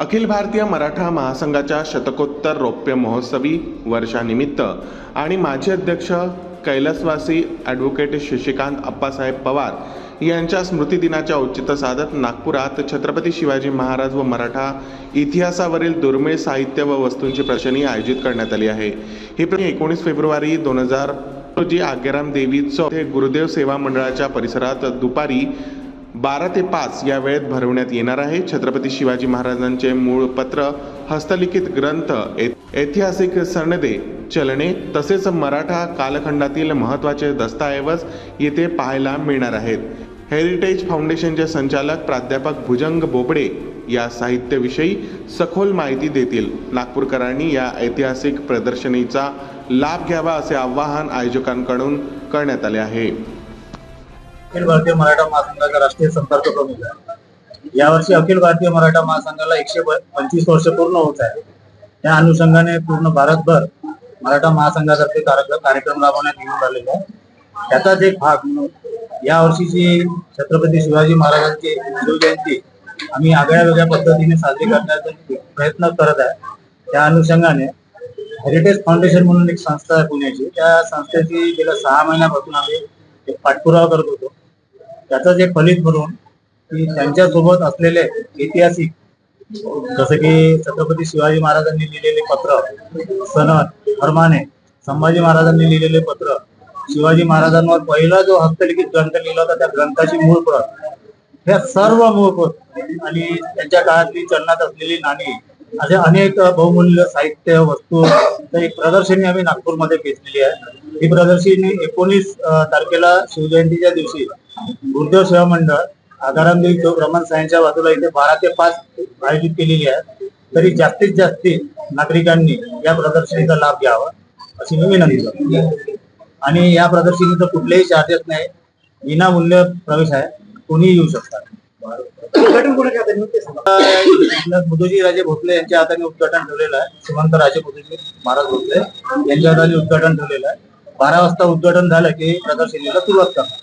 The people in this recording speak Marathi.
अखिल भारतीय मराठा महासंघाच्या शतकोत्तर रौप्य महोत्सवी वर्षानिमित्त आणि माजी अध्यक्ष कैलासवासी ॲडव्होकेट शशिकांत अप्पासाहेब पवार यांच्या स्मृतिदिनाच्या औचित्य साधत नागपुरात छत्रपती शिवाजी महाराज व मराठा इतिहासावरील दुर्मिळ साहित्य व वस्तूंची प्रदर्शनी आयोजित करण्यात आली आहे. ही प्रदर्शनी एकोणीस फेब्रुवारी दोन हजार रोजी आग्याराम देवी चौक हे गुरुदेव सेवा मंडळाच्या परिसरात दुपारी बारा ते पाच या वेळेत भरवण्यात येणार आहे. छत्रपती शिवाजी महाराजांचे मूळ पत्र हस्तलिखित ग्रंथ ऐ- ऐतिहासिक सनदे चलने तसेच मराठा कालखंडातील महत्त्वाचे दस्तऐवज येथे पाहायला मिळणार आहेत. हेरिटेज फाउंडेशनचे संचालक प्राध्यापक भुजंग बोबडे या साहित्याविषयी सखोल माहिती देतील. नागपूरकरांनी या ऐतिहासिक प्रदर्शनीचा लाभ घ्यावा असे आवाहन आयोजकांकडून करण्यात आले आहे. अखिल भारतीय मराठा महासंघाचा राष्ट्रीय संपर्क प्रमुख आहे. यावर्षी अखिल भारतीय मराठा महासंघाला एकशे पंचवीस वर्ष पूर्ण होत आहे. त्या अनुषंगाने पूर्ण भारतभर मराठा महासंघातर्फे कार्यक्रम राबवण्यात येऊन राहिलेला आहे. त्याचाच एक भाग म्हणून यावर्षीची छत्रपती शिवाजी महाराजांची शिवजयंती आम्ही आगळ्या वेगळ्या पद्धतीने साजरी करण्याचा प्रयत्न करत आहे. त्या अनुषंगाने हेरिटेज फाउंडेशन म्हणून एक संस्था आहे पुण्याची. त्या संस्थेची गेल्या सहा महिन्यापासून आम्ही एक पाठपुरावा करत होतो. त्याचं जे फलित म्हणून की त्यांच्यासोबत असलेले ऐतिहासिक जसं की छत्रपती शिवाजी महाराजांनी लिहिलेले पत्र सनद फरमाने संभाजी महाराजांनी लिहिलेले पत्र शिवाजी महाराजांवर पहिला जो हस्तलिखित ग्रंथ लिहिला होता त्या ग्रंथाची मूळ प्रत. ह्या सर्व मूळ प्रत. आणि त्यांच्या काळातली चलनात असलेली नाणी असे अनेक बहुमूल्य साहित्य वस्तू तर एक प्रदर्शनी आम्ही नागपूरमध्ये घेतलेली आहे. ही प्रदर्शनी एकोणीस तारखेला शिवजयंतीच्या दिवशी गुरुदेव सेवा मंडळ आगारामदेवी चौक रमण सायनच्या बाजूला इथे बारा ते पाच आयोजित केलेली आहे. तरी जास्तीत जास्ती नागरिकांनी या प्रदर्शनीचा लाभ घ्यावा अशी मी विनंती करतो. आणि या प्रदर्शनीचं कुठलेही चार्जेस नाही. विनामूल्य प्रवेश आहे. कोणीही येऊ शकतात मुदोजी राजे भोसले यांच्या हाताने उद्घाटन ठेवलेलं आहे. श्रीमंत राजे मुदोजी महाराज भोसले यांच्या हाताने उद्घाटन ठेवलेलं आहे. बारा वाजता उद्घाटन झालं की प्रदर्शनीला सुरुवात करणार.